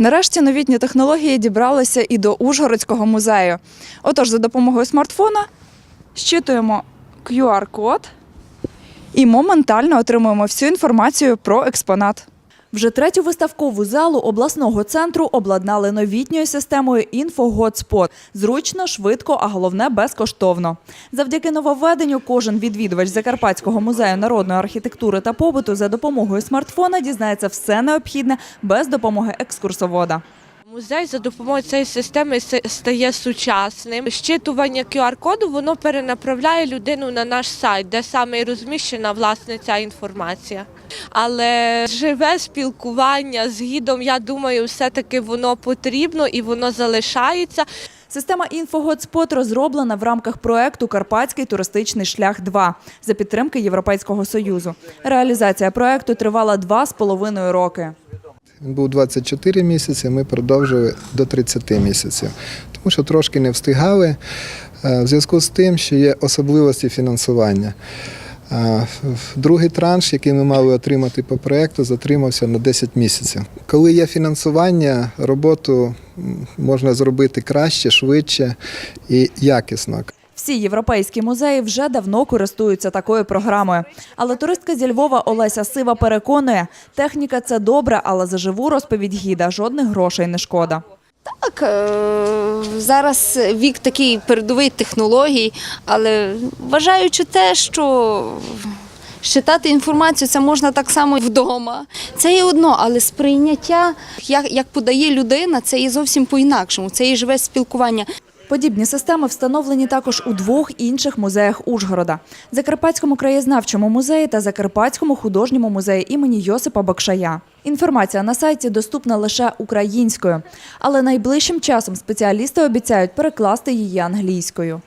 Нарешті новітні технології дібралися і до Ужгородського музею. Отож, за допомогою смартфона щитуємо QR-код і моментально отримуємо всю інформацію про експонат. Вже третю виставкову залу обласного центру обладнали новітньою системою «Інфоготспот». Зручно, швидко, а головне безкоштовно. Завдяки нововведенню кожен відвідувач Закарпатського музею народної архітектури та побуту за допомогою смартфона дізнається все необхідне без допомоги екскурсовода. Музей за допомогою цієї системи стає сучасним. Щитування QR-коду воно перенаправляє людину на наш сайт, де саме і розміщена власне ця інформація. Але живе спілкування з гідом, я думаю, все-таки воно потрібно і воно залишається. Система «Інфоготспот» розроблена в рамках проекту Карпатський туристичний шлях 2 за підтримки Європейського союзу. Реалізація проекту тривала два з половиною роки. Він був 24 місяці, ми продовжили до 30 місяців, тому що трошки не встигали е, в зв'язку з тим, що є особливості фінансування. Е, Другий транш, який ми мали отримати по проєкту, затримався на 10 місяців. Коли є фінансування, роботу можна зробити краще, швидше і якісно. Всі європейські музеї вже давно користуються такою програмою. Але туристка зі Львова Олеся Сива переконує, техніка це добре, але за живу розповідь гіда жодних грошей не шкода. Так, е, зараз вік такий передовий технологій, але вважаючи те, що Считати інформацію це можна так само вдома. Це є одно, але сприйняття, як, як подає людина, це є зовсім по-інакшому. Це є живе спілкування. Подібні системи встановлені також у двох інших музеях Ужгорода: Закарпатському краєзнавчому музеї та Закарпатському художньому музеї імені Йосипа Бакшая. Інформація на сайті доступна лише українською, але найближчим часом спеціалісти обіцяють перекласти її англійською.